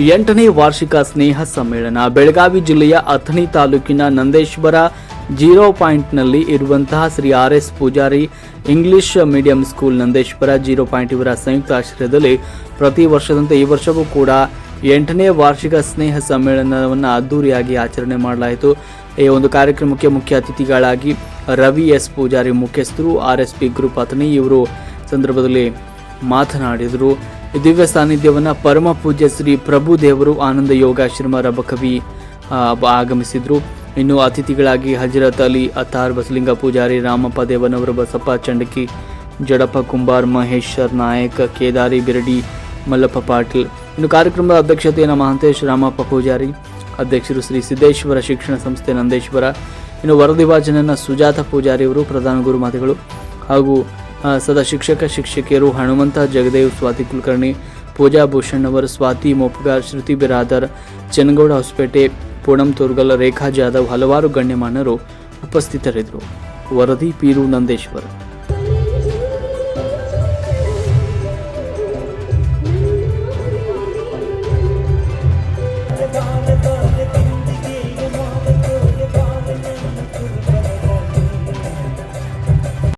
ಎಂಟನೇ ವಾರ್ಷಿಕ ಸ್ನೇಹ ಸಮ್ಮೇಳನ ಬೆಳಗಾವಿ ಜಿಲ್ಲೆಯ ಅಥಣಿ ತಾಲೂಕಿನ ನಂದೇಶ್ವರ ಜೀರೋ ಪಾಯಿಂಟ್ನಲ್ಲಿ ಇರುವಂತಹ Shri R S Pujari English medium school Nandeshwar zero point ಇವರ ಸಂಯುಕ್ತ ಆಶ್ರಯದಲ್ಲಿ ಪ್ರತಿ ವರ್ಷದಂತೆ ಈ ವರ್ಷವೂ ಕೂಡ ಎಂಟನೇ ವಾರ್ಷಿಕ ಸ್ನೇಹ ಸಮ್ಮೇಳನವನ್ನು ಅದ್ದೂರಿಯಾಗಿ ಆಚರಣೆ ಮಾಡಲಾಯಿತು. ಈ ಒಂದು ಕಾರ್ಯಕ್ರಮಕ್ಕೆ ಮುಖ್ಯ ಅತಿಥಿಗಳಾಗಿ ರವಿ ಎಸ್ ಪೂಜಾರಿ ಮುಖ್ಯಸ್ಥರು, R S P group Athani ಇವರು ಸಂದರ್ಭದಲ್ಲಿ ಮಾತನಾಡಿದರು. ದಿವ್ಯ ಸಾನ್ನಿಧ್ಯವನ್ನು ಪರಮ ಪೂಜ್ಯ ಶ್ರೀ ಪ್ರಭುದೇವರು ಆನಂದ ಯೋಗಾಶ್ರಮ ರಬಕವಿ ಆಗಮಿಸಿದರು. ಇನ್ನು ಅತಿಥಿಗಳಾಗಿ ಹಜರತ್ ಅಲಿ ಅತಾರ್ ಬಸಲಿಂಗ ಪೂಜಾರಿ ರಾಮಪ್ಪ ದೇವನವರು ಬಸಪ್ಪ ಚಂಡಕಿ, ಜಡಪ್ಪ ಕುಂಬಾರ್ ಮಹೇಶ್ವರ್ ನಾಯಕ್, ಕೇದಾರಿ ಬಿರಡಿ, ಮಲ್ಲಪ್ಪ ಪಾಟೀಲ್. ಇನ್ನು ಕಾರ್ಯಕ್ರಮದ ಅಧ್ಯಕ್ಷತೆಯನ್ನು ಮಹಾಂತೇಶ್ ರಾಮಪ್ಪ ಪೂಜಾರಿ, ಅಧ್ಯಕ್ಷರು ಶ್ರೀ ಸಿದ್ದೇಶ್ವರ ಶಿಕ್ಷಣ ಸಂಸ್ಥೆ ನಂದೇಶ್ವರ. ಇನ್ನು ವರದಿ ವಾಚನನ ಸುಜಾತ ಪೂಜಾರಿ ಅವರು ಪ್ರಧಾನ ಗುರುಮಾತೆಗಳು ಹಾಗೂ ಸದಾ ಶಿಕ್ಷಕ, ಶಿಕ್ಷಕಿಯರು, ಹನುಮಂತ, ಜಗದೇವ್, ಸ್ವಾತಿ ಕುಲಕರ್ಣಿ ಪೂಜಾ ಭೂಷಣ್ ಅವರು, ಸ್ವಾತಿ ಮೊಪ್ಗಾರ್ ಶ್ರುತಿ ಬಿರಾದರ್, ಚನ್ನಗೌಡ ಹೊಸಪೇಟೆ ಪೂಣಂ ತೋರ್ಗಲ್, ರೇಖಾ ಜಾಧವ್ ಹಲವಾರು ಗಣ್ಯಮಾನ್ಯರು ಉಪಸ್ಥಿತರಿದ್ದರು. ವರದಿ ಪೀರು ನಂದೇಶ್ವರ್.